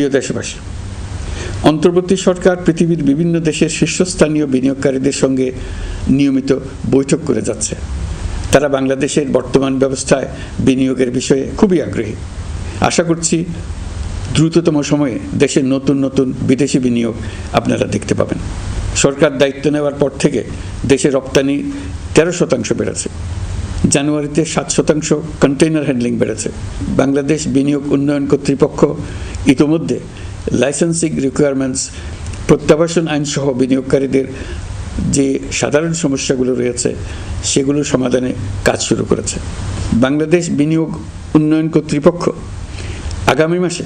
প্রিয় দেশবাসী, অন্তর্বর্তী সরকার পৃথিবীর বিভিন্ন দেশের শীর্ষস্থানীয় বিনিয়োগকারীদের সঙ্গে নিয়মিত বৈঠক করে যাচ্ছে। তারা বাংলাদেশের বর্তমান ব্যবস্থায় বিনিয়োগের বিষয়ে খুবই আগ্রহী। আশা করছি দ্রুততম সময়ে দেশের নতুন নতুন বিদেশি বিনিয়োগ আপনারা দেখতে পাবেন। সরকার দায়িত্ব নেওয়ার পর থেকে দেশে রপ্তানি তেরো শতাংশ বেড়েছে। জানুয়ারিতে সাত শতাংশ কন্টেইনার হ্যান্ডলিং বেড়েছে। বাংলাদেশ বিনিয়োগ উন্নয়ন কর্তৃপক্ষ ইতোমধ্যে লাইসেন্সিং রিকোয়ারমেন্টস প্রত্যাবাসন আইনসহ বিনিয়োগকারীদের যে সাধারণ সমস্যাগুলো রয়েছে, সেগুলো সমাধানে কাজ শুরু করেছে। বাংলাদেশ বিনিয়োগ উন্নয়ন কর্তৃপক্ষ আগামী মাসে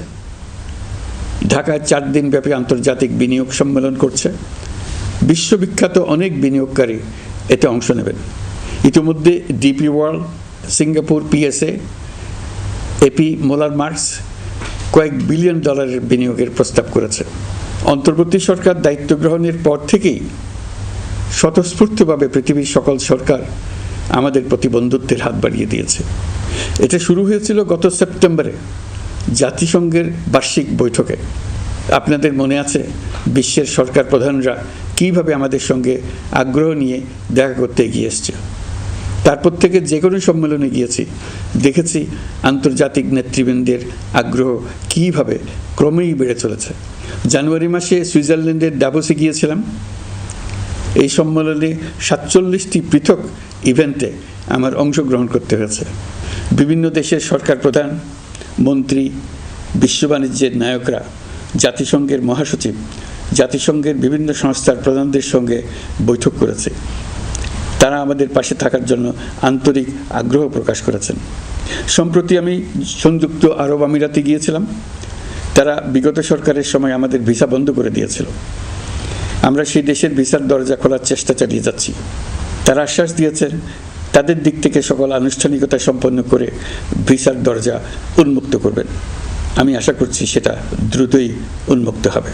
ঢাকায় চার দিন ব্যাপী আন্তর্জাতিক বিনিয়োগ সম্মেলন করছে। বিশ্ববিখ্যাত অনেক বিনিয়োগকারী এতে অংশ নেবেন। ইতিমধ্যে DP World, Singapore, PSA AP Moller Maersk কয়েক বিলিয়ন ডলারের বিনিয়োগের প্রস্তাব করেছে। অন্তর্বর্তী সরকার দায়িত্ব গ্রহণের পর থেকেই স্বতঃস্ফূর্তভাবে পৃথিবীর সকল সরকার আমাদের প্রতি বন্ধুত্বের হাত বাড়িয়ে দিয়েছে। এটা শুরু হয়েছিল গত সেপ্টেম্বরে জাতিসংঘের বার্ষিক বৈঠকে। আপনাদের মনে আছে বিশ্বের সরকার প্রধানরা কীভাবে আমাদের সঙ্গে আগ্রহ নিয়ে দেখা করতে এগিয়ে এসছে? তারপর থেকে যে কোনো সম্মেলনে গিয়েছি। দেখেছি আন্তর্জাতিক নেতৃবৃন্দের আগ্রহ কীভাবে ক্রমেই বেড়ে চলেছে। জানুয়ারি মাসে সুইজারল্যান্ডের ডাবসে গিয়েছিলাম। এই সম্মেলনে সাতচল্লিশটি পৃথক ইভেন্টে আমার অংশগ্রহণ করতে হয়েছে। বিভিন্ন দেশের সরকার প্রধান, মন্ত্রী, বিশ্ব বাণিজ্যের নায়করা, জাতিসংঘের মহাসচিব, জাতিসংঘের বিভিন্ন সংস্থার প্রধানদের সঙ্গে বৈঠক করেছে। তারা আমাদের পাশে থাকার জন্য আন্তরিক আগ্রহ প্রকাশ করেছেন। সম্প্রতি আমি সংযুক্ত আরব আমিরাতে গিয়েছিলাম। তারা বিগত সরকারের সময় আমাদের ভিসা বন্ধ করে দিয়েছিল। আমরা সেই দেশের ভিসার দরজা খোলার চেষ্টা চালিয়ে যাচ্ছি। তারা আশ্বাস দিয়েছেন, তাদের দিক থেকে সকল আনুষ্ঠানিকতা সম্পন্ন করে ভিসার দরজা উন্মুক্ত করবেন। আমি আশা করছি সেটা দ্রুতই উন্মুক্ত হবে।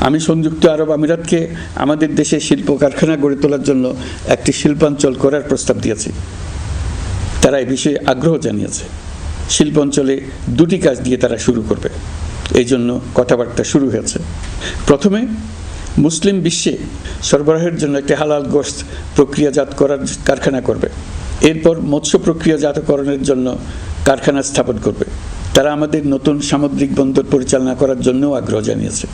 আমি সংযুক্ত আরব আমিরাতকে আমাদের দেশে শিল্প কারখানা গড়ে তোলার জন্য একটি শিল্পাঞ্চল করার প্রস্তাব দিয়েছি। তারা এ বিষয়ে আগ্রহ জানিয়েছে। শিল্পাঞ্চলে দুটি কাজ দিয়ে তারা শুরু করবে। এই জন্য কথাবার্তা শুরু হয়েছে। প্রথমে, মুসলিম বিশ্বে সরবরাহের জন্য একটি হালাল গোস্ত প্রক্রিয়াজাত করার কারখানা করবে। এরপর মৎস্য প্রক্রিয়াজাতকরণের জন্য কারখানা স্থাপন করবে। তারা আমাদের নতুন সামুদ্রিক বন্দর পরিচালনা করার জন্যও আগ্রহ জানিয়েছে।